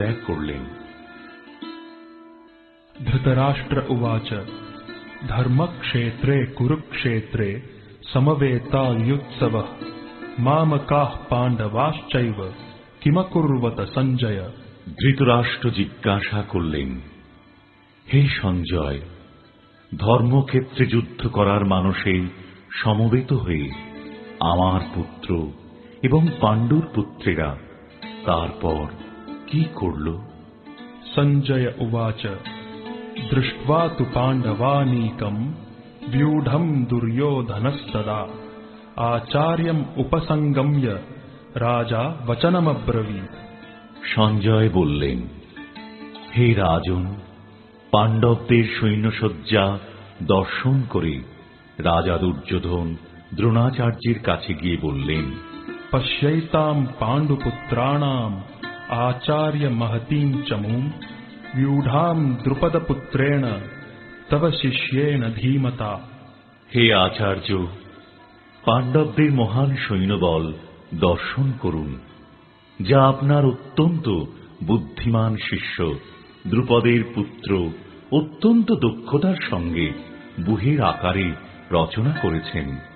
ত্যাগ করলেন धृतराष्ट्र उवाच धर्मक्षेत्रे कुरुक्षेत्रे समवेतायुत्सवः मामकाः पाण्डवाश्चैव किमकुर्वत सञ्जय ধৃতরাষ্ট্র জিজ্ঞাসা করলেন হে সঞ্জয় ধর্মক্ষেত্রে যুদ্ধ করার মানসে সমবেত হয়ে আমার পুত্র এবং পাণ্ডুর পুত্রেরা তারপর কি করল सञ्जय उवाच दृष्ट्वा तु पाण्डवानीकम् व्यूढम् दुर्योधनस्तदा आचार्यम् उपसङ्गम्य राजा वचनमब्रवीत् সঞ্জয় বললেন হে রাজন পাণ্ডবদের সৈন্যসজ্জা দর্শন করে রাজা দুর্যোধন দ্রোণাচার্যের কাছে গিয়ে বললেন पश्यैताम् पाण्डुपुत्राणाम् आचार्यमहतीम् चमूम् व्यूढाम् द्रुपदपुत्रेण तव शिष्येन धीमता হে আচার্য পাণ্ডবদের মহান সৈন্যবল দর্শন করুন যা আপনার অত্যন্ত বুদ্ধিমান শিষ্য দ্রুপদের পুত্র অত্যন্ত দক্ষতার সঙ্গে বুহের আকারে রচনা করেছেন